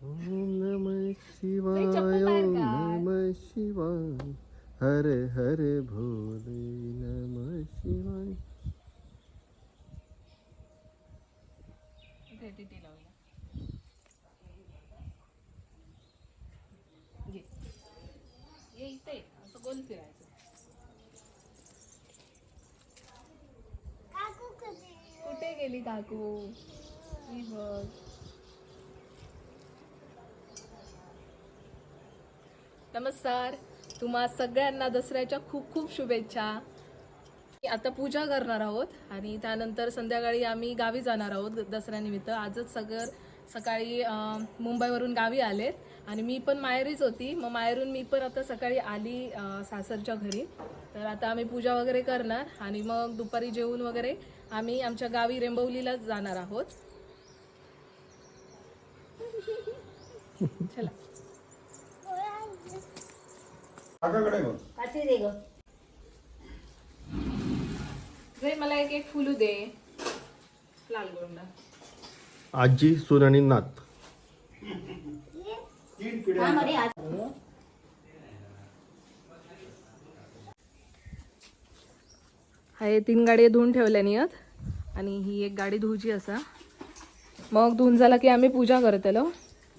ओम नमः शिवाय ओम नमः शिवाय हर हर भोले नम शिवाय कुठे गेली काकू? बघ. नमस्कार. तुम्हा सगळ्यांना दसऱ्याच्या खूप खूप शुभेच्छा. आता पूजा करणार आहोत आणि त्यानंतर संध्याकाळी आम्ही गावी जाणार आहोत दसऱ्यानिमित्त. आजच सगळं सकाळी मुंबईवरून गावी आलेत आणि मी पण माहेरीच होती. मग माहेरून मी पण आता सकाळी आली सासरच्या घरी. तर आता आम्ही पूजा वगैरे करणार आणि मग दुपारी जेवून वगैरे आम्ही आमच्या गावी रेंबवलीला जाणार आहोत. चला. काकाकडे बघ. काठी दे ग. रे मला एक एक फुलू दे. लाल गोंडा. आजी सून आणि नात. तीन पिढ्या हा आज हे तीन गाडी धुवून ठेवल्यानी आहेत आणि ही एक गाडी धुवची असा. मग धुवून झाला की आम्ही पूजा करतलो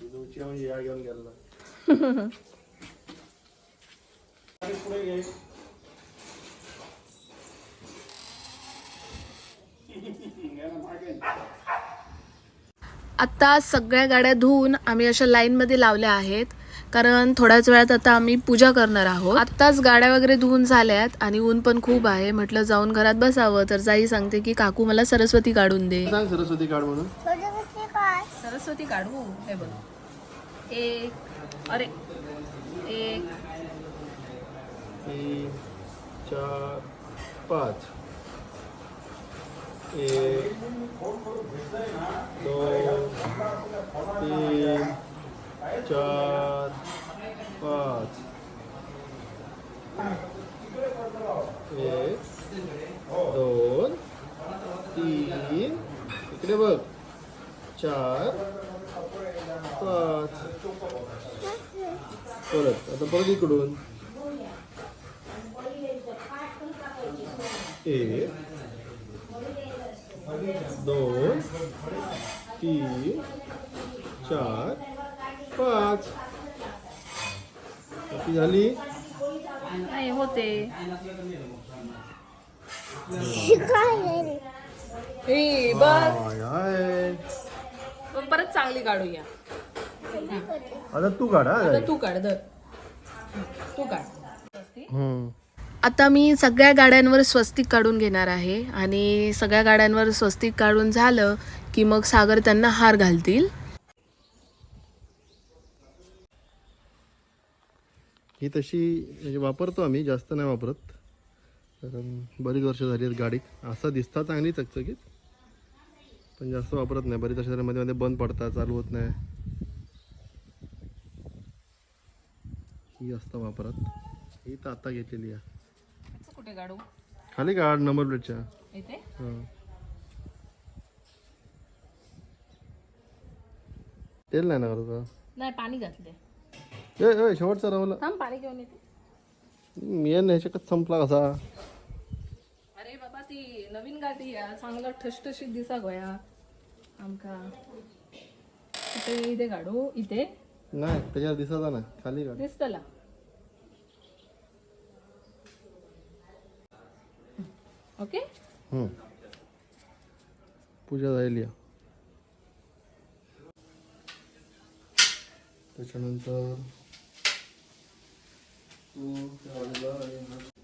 घेऊन गेला पुढे घे. आत्ता सगळ्या गाड्या धुवून आम्ही अशा लाईनमध्ये लावल्या आहेत. कारण थोड्याच वेळात आता आम्ही पूजा करणार आहोत. आत्ताच गाड्या वगैरे धुवून झाल्यात आणि ऊन पण खूप आहे. म्हटलं जाऊन घरात बसावं. तर जाई सांगते की काकू मला सरस्वती काढून दे. सांग सरस्वती काढ म्हणून. सरस्वती काढू? हे बघ. एक अरे एक तीन चार पाच. एक दोन तीन चार पाच. एक दोन तीन. इकडे बघ. चार पाच. परत आता परत इकडून. एक दोन तीन चार पाच. किती झाली? नाही होते. हे बघ हाय, हाय. मग परत चांगली काढूया. आता तू काढा आता तू काढ धर. तू काढ. हम्म. आता मी सगळ्या गाड्यांवर स्वस्तिक काढून घेणार आहे आणि सगळ्या गाड्यांवर स्वस्तिक काढून झालं की मग सागर त्यांना हार घालतील. ही तशी म्हणजे वापरतो आम्ही जास्त नाही वापरत. कारण बरीच वर्ष झाली आहेत गाडीत. असं दिसता चांगली चकचकीत पण जास्त वापरत नाही. बरीच वर्षमध्ये मध्ये बंद पडतात चालू होत नाही. ही जास्त वापरत. ही तर आता घेतलेली आहे. कुठे काढू खाली काढ नंबर प्लेटच्या इथे? हां. तेल नाही ना करत नाही पाणी घातले ए ए, शेवटचा राहुला थांब पाणी घेऊन येते. मेन ह्याच्यात संपला कसा? अरे बाबा ती नवीन गाडी आहे. चांगला ठसठशीत दिसा गोया. आमका इथे इथे काढू इथे. नाही त्याच्यावर दिसत ना खाली काढ दिसतला ओके. पूजा झाली आहे. त्याच्यानंतर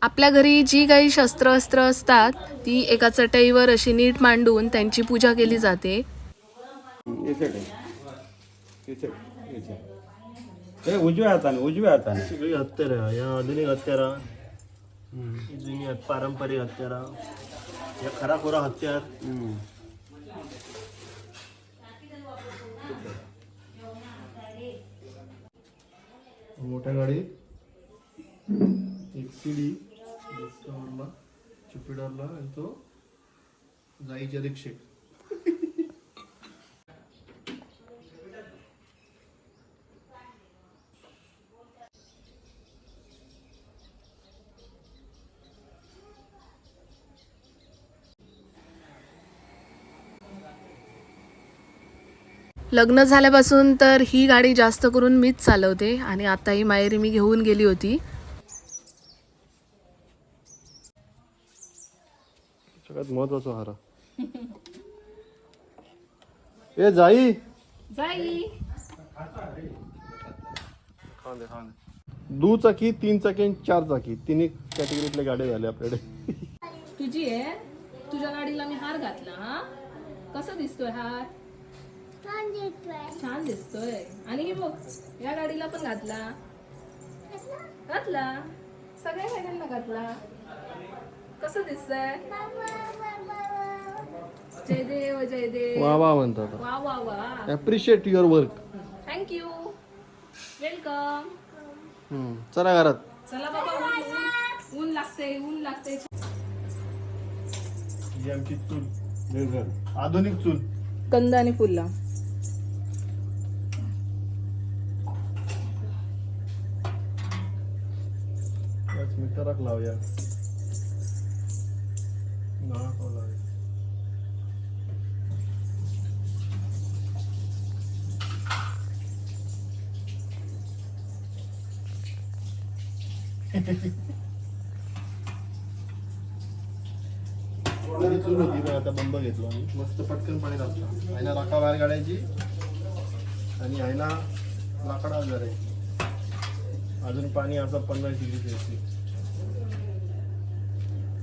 आपल्या घरी जी काही शस्त्र अस्त्र असतात ती एका चटईवर अशी नीट मांडून त्यांची पूजा केली जाते. हे उजव्या हाताने उजव्या हाताने. सगळी हत्यारा या आधुनिक हत्यारा. जुनी पारंपरिक हत्यारा या खराखोरा हत्यार. मोठ्या गाडीत एक सीडी डिस्कवरला ज्युपिटरला आणि तो जाईच्या रिक्षेत लग्न झाल्यापासून तर ही गाडी जास्त करून मीच चालवते आणि आता ही माहेरी मी घेऊन गेली होती. सगळ्यात महत्त्वाचा हारा. ए जाई. जाई. दू चाकी तीन चाकी आणि चार चाकी. तिन्ही कॅटेगरीतल्या गाड्या झाल्या आपल्याकडे. तुझी आहे. तुझ्या गाडीला मी हार घातला हा? कसा दिसतोय हार? छान दिसतोय. आणि हे बघ या गाडीला पण घातला. घातला? सगळ्या गाड्यांना घातला. कसं दिसतंय? जय देव जय देव. वा वा म्हणतात वा वा वा. Appreciate your work thank you welcome चला घरात. चला बाबा ऊन ऊन. लागते ऊन लागते आमची चूल आधुनिक चूल. कंद आणि फुलला याच मीटराक लावूया नळाक लावूया. होती आता बंब घेतलो आम्ही. मस्त पटकन पाणी लागतं आईना राखा बाहेर काढायची. आणि आईना लाकडा धरायची. अजून पाणी असं पन्नास डिग्री सेल्सिअस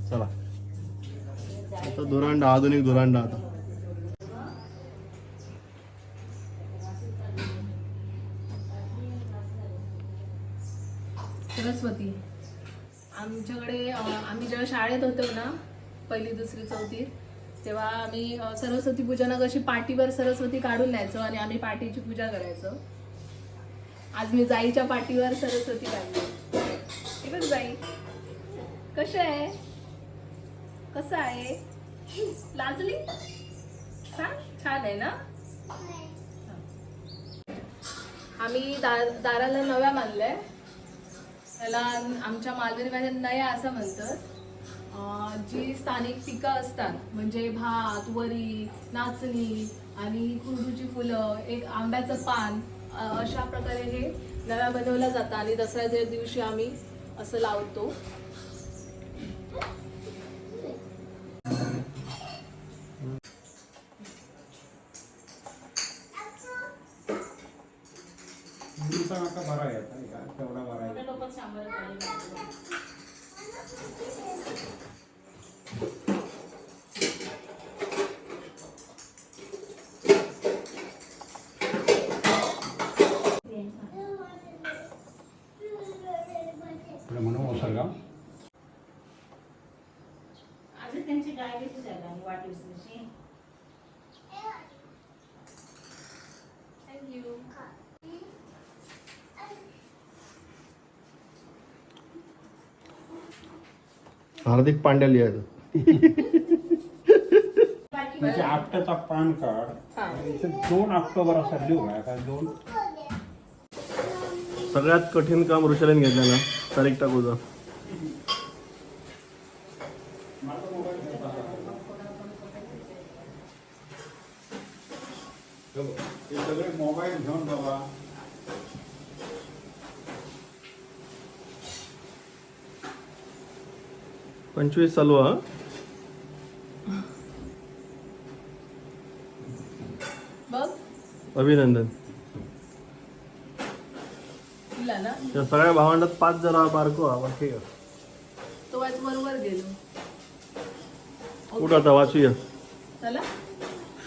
चला. आता धुरांडा आधुनिक धुरांडा आता. सरस्वती. आमच्याकडे आम्ही जेव्हा शाळेत होतो ना पहिली दुसरी चौथीत तेव्हा आम्ही सरस्वती पूजना कशी पाठीवर सरस्वती काढून न्यायचो आणि आम्ही पाठीची पूजा करायचो. आज मी जाईच्या पाठीवर सरस्वती काढली. जाई कशी आहे? कसं आहे? लाजली? सांग छान आहे ना? आम्ही दार दाराला नव्या मानल्या. त्याला आमच्या मालवणी भाषेत नया असं म्हणतात. जी स्थानिक पिकं असतात म्हणजे भात वरी नाचणी आणि कुरडूची फुलं एक आंब्याचं पान अशा प्रकारे हे नव्या बनवलं जातं आणि दसऱ्याच्या दिवशी आम्ही असं लावतो. पुढे म्हणू ओसरगाव अजून त्यांची गाय कशी झाली आणि वाढदिवसाची. थँक्यू हार्दिक पांड्या लिहायचं म्हणजे आपट्याचा पान कार्ड. इथे दोन ऑक्टोबर असा लिहू आहे का दोन? सगळ्यात कठीण काम ऋषालीने घेतलं ना? तारीख टाकूचा सगळे मोबाईल घेऊन बाबा पंचवीस चालू हा? अभिनंदन तुला ना त्या सगळ्या भावंडात पाच जरा बारको हा बाकी का तो वाच बरोबर गेलो. कुठं आता वाचूया. चला.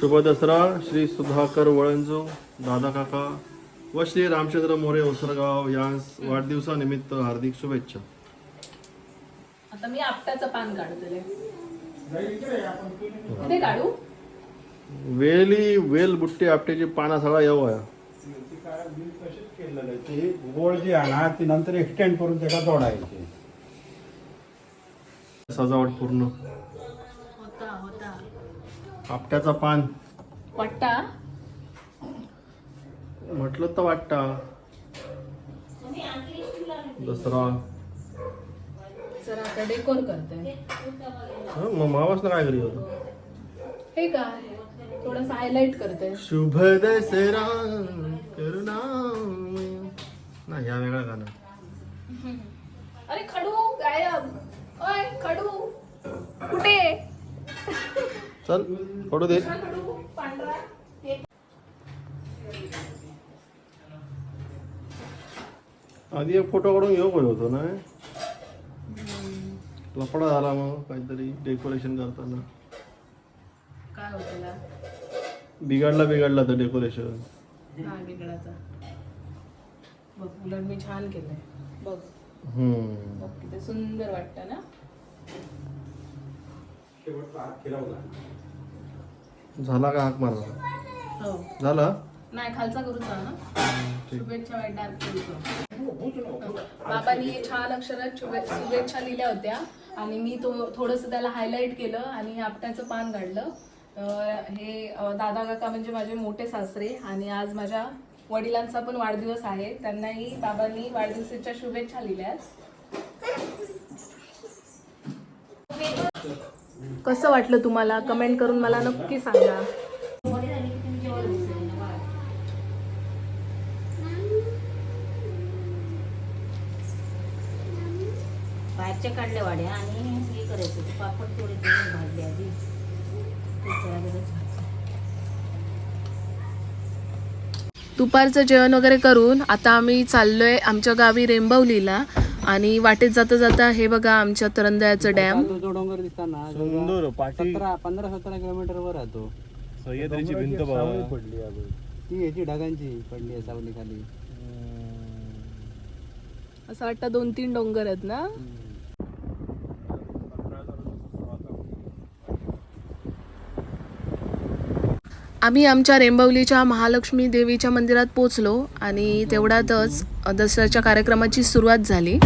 शुभ दसरा श्री सुधाकर वळंजो दादा काका व श्री रामचंद्र मोरे ओसरगाव यांस वाढदिवसानिमित्त हार्दिक शुभेच्छा. आता मी आपट्याचं पान काढतले ते काढू? वेली वेल बुट्टी आपट्याची पाना सगळा आहे. बिल तशीच केलेलं आहे. ती गोळ जी आहे ना ती नंतर एक्सटेंड करून त्याला जोडायची. सजावट पूर्ण. होता होता. आपट्याचा पान. पट्टा म्हटलं तर वाटता दसरा. आता डेकोर करते हं, मग मावासनं काय करी होतं? हे काय? थोडस हायलाइट करते शुभ दसरा करुणा नाही ह्या वेगळा गाणं अरे खडू गायब. ओय खडू. कुठे? चल पडू दे. खडू पांढरा. आधी एक फोटो काढून घेऊ पाहिजे होतो ना. लफडा झाला मग काहीतरी डेकोरेशन करताना. काय होतं बिघडला बिघडला तर डेकोरेशन काय बिघडायचा. बघ उलट मी छान केलंय. बघ. किती सुंदर वाटतं ना? झाला का हाक मारला? हो. झाला? नाही खालचा करूच ना. ठीक. शुभेच्छा वाईट करूचो बाबांनी छान अक्षरात शुभे- शुभेच्छा लिहिल्या होत्या. आणि मी तो थोडंसं त्याला हायलाईट केलं आणि हे आपट्याचं पान काढलं हे दादा काका म्हणजे माझे मोठे सासरे आणि आज माझ्या वडिलांचा पण वाढदिवस आहे. त्यांनाही बाबांनी वाढदिवसाच्या शुभेच्छा लिहिल्या कसं वाटलं तुम्हाला? कमेंट करून मला नक्की सांगा. बाहेरचे काढले बाहेरच्या काढल्या वाड्या आणि हे करायचं. पापड थोडे भाजले आधी. दुपारचं जेवण वगैरे करून आता आम्ही चाललोय आमच्या गावी रेंबवलीला आणि वाटेत जाता जाता हे बघा आमच्या तरंदयाचं डॅम. डोंगर दिसताना सुंदर सतरा पंधरा सतरा किलोमीटर वर राहतो. सह्याद्रीची भिंत पडली अगं. ती याची ढगांची पडली आहे सावली खाली असं वाटतं दोन तीन डोंगर आहेत ना? आम्ही आमच्या रेंबवलीच्या महालक्ष्मी देवीच्या मंदिरात पोचलो आणि तेवढ्यातच दसऱ्याच्या कार्यक्रमाची सुरुवात झाली.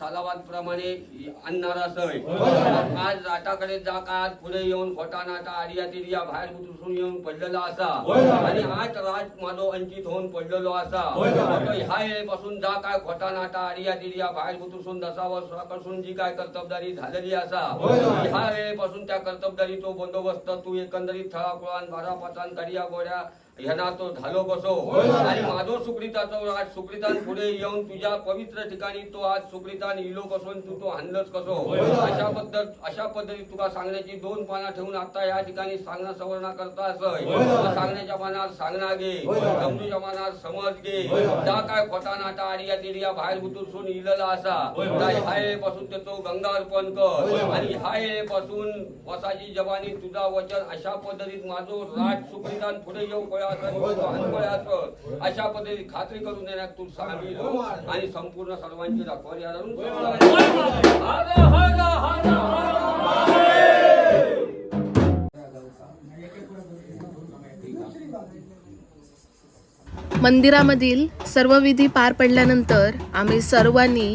तो राज सालाबाद प्रमाणे आणणारा सय आज राटाकडे जा काळात पुढे येऊन खोटा नाटा आडिया तिरिया बाहेर उतरून येऊन पडलेला असा. आणि आज राज माझो अंकित होऊन पडलेलो असा. ह्या वेळेपासून जा काय खोटा नाटा आडिया तिरिया बाहेर उतरून दसा वर्षापासून जी काय कर्तबदारी झालेली असा. ह्या वेळेपासून त्या कर्तबदारीचो बंदोबस्त तू एकंदरीत थळाकुळान बारा पाचान कडिया गोड्या ह्यांना तो झालो कसो आणि माझो सुकृताचो आज सुकृतान पुढे येऊन तुझ्या पवित्र ठिकाणी तो आज सुकृतान इलो कसो तू तो हाणलंच कसो. अशा पद्धत अशा पद्धतीत तुला सांगण्याची दोन पाना ठेवून आता या ठिकाणी सांगणं सवरणा करता असय सांगण्याच्या पानात सांगणा घे समजूच्या पानात समज घे. त्या काय खोटा नाटा आडिया तिडिया बाहेर उतरसून इलेला असा. ह्या येळेपासून त्याचो गंगा अर्पण कर. आणि ह्या येळेपासून वसाची जवानी तुझा वचन अशा पद्धतीत माझो राज सुकृतान पुढे येऊ पळा असं अशा पद्धतीत खात्री करून देण्यात तू सामील हो आणि संपूर्ण सर्वांची रखवारी आणून मंदिरामधील सर्व विधी पार पडल्यानंतर आम्ही सर्वांनी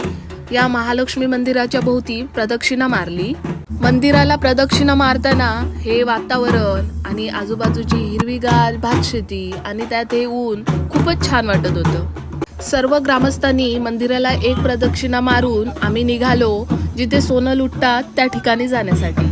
या महालक्ष्मी मंदिराच्या भोवती प्रदक्षिणा मारली. मंदिराला प्रदक्षिणा मारताना हे वातावरण आणि आजूबाजूची हिरवीगार भातशेती आणि त्यात हे ऊन खूपच छान वाटत होतं. सर्व ग्रामस्थांनी मंदिराला एक प्रदक्षिणा मारून आम्ही निघालो जिथे सोनं लुटतात त्या ठिकाणी जाण्यासाठी.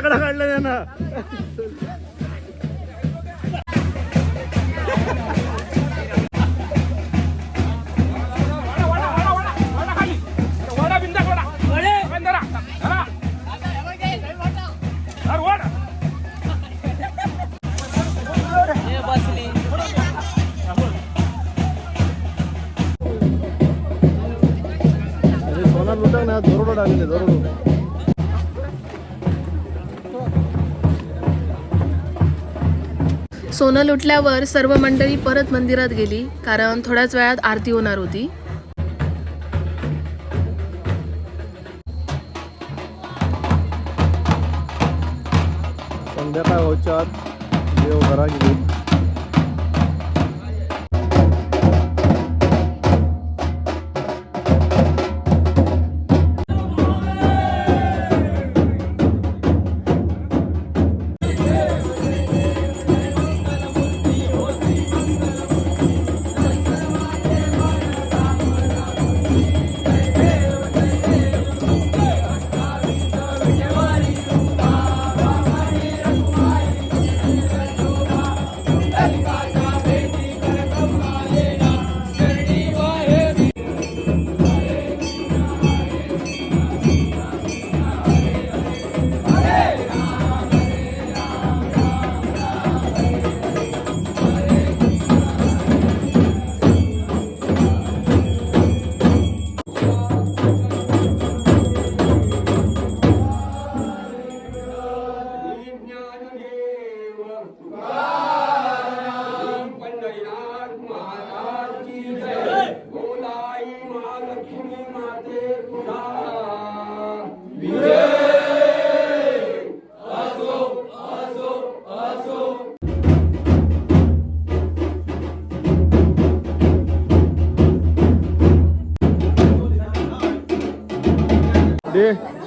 सगळं काढलं त्यानं దొరకడానికి దొరకడు सोनं लुटल्यावर सर्व मंडळी परत मंदिरात गेली कारण थोड्याच वेळात आरती होणार होती.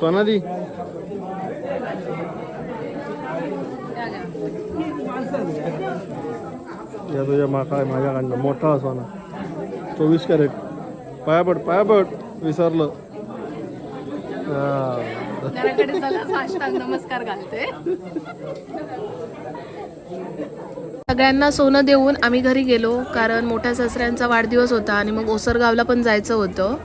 सोनाली या तुझ्या मा काय माझ्याकडनं मोठा सोना चोवीस कॅरेट. पाया पड विसरलं. हा. नमस्कार घालते. सगळ्यांना सोनं देऊन आम्ही घरी गेलो कारण मोठ्या सासऱ्यांचा वाढदिवस होता आणि मग ओसरगावला पण जायचं होतं.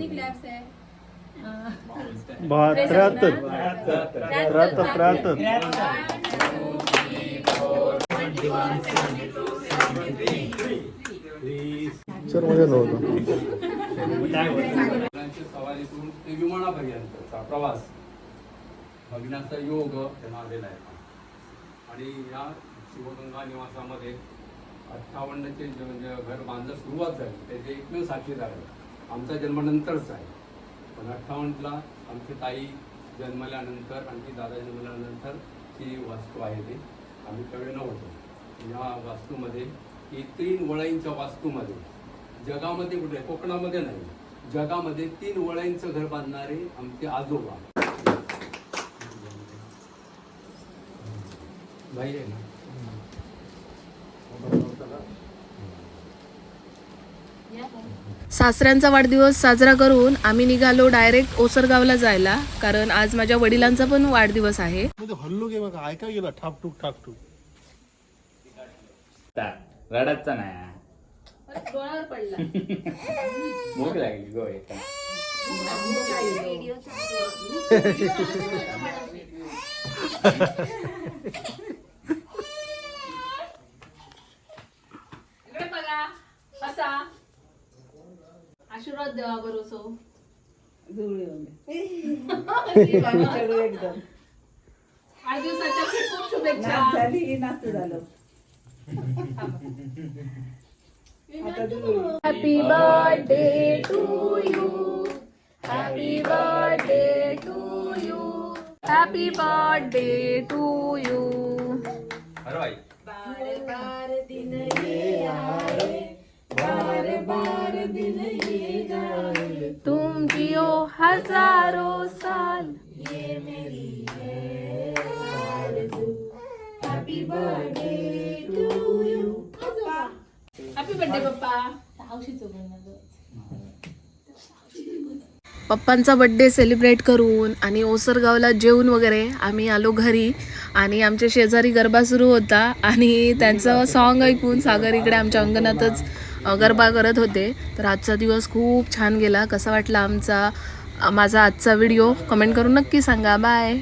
किती ग्लॅब्स आहे? बा त्र्याहत्तर त्र्याहत्तर त्र्याहत्तर सरमध्ये नव्हतं मुलांच्या सवारीतून ते विमानापर्यंतचा प्रवास बघण्याचा योग त्यांना आलेला आहे आणि या शिवगंगा निवासामध्ये अठ्ठावन्नचे म्हणजे घर बांधणं सुरुवात झाली. त्याचे एकमेव साक्षीदार आहे आमचा जन्मानंतरच आहे. पण अठ्ठावन्नला आमची ताई जन्मल्यानंतर आणखी दादा जन्मल्यानंतर ती वास्तू आहे ती. आम्ही त्यावेळी नव्हतो या वास्तूमध्ये ही तीन वळाईंच्या वास्तूमध्ये जगामध्ये कुठे कोकणामध्ये नाही जगामध्ये तीन वळाईंचं घर बांधणारे आमचे आजोबा. भाई आहे ना? सासऱ्यांचा वाढदिवस साजरा करून आम्ही निघालो डायरेक्ट ओसरगावला जायला कारण आज माझ्या वडिलांचा पण वाढदिवस आहे. हल्लो गे बघा ऐका आशीर्वाद खूप खूप शुभेच्छा. Happy birthday to you happy birthday to you happy birthday to you अरे हजारों साल हॅपी बर्थडे पप्पा। पप्पांचा बड्डे सेलिब्रेट करून आणि ओसरगावला जेवून वगैरे आम्ही आलो घरी आणि आमच्या शेजारी गरबा सुरू होता आणि त्यांचं सॉन्ग ऐकून सागर इकडे आमच्या अंगणातच गरबा करत होते. तर आजचा दिवस खूप छान गेला. कसा वाटला आमचा? माझा आजचा व्हिडिओ कमेंट करून नक्की सांगा. बाय.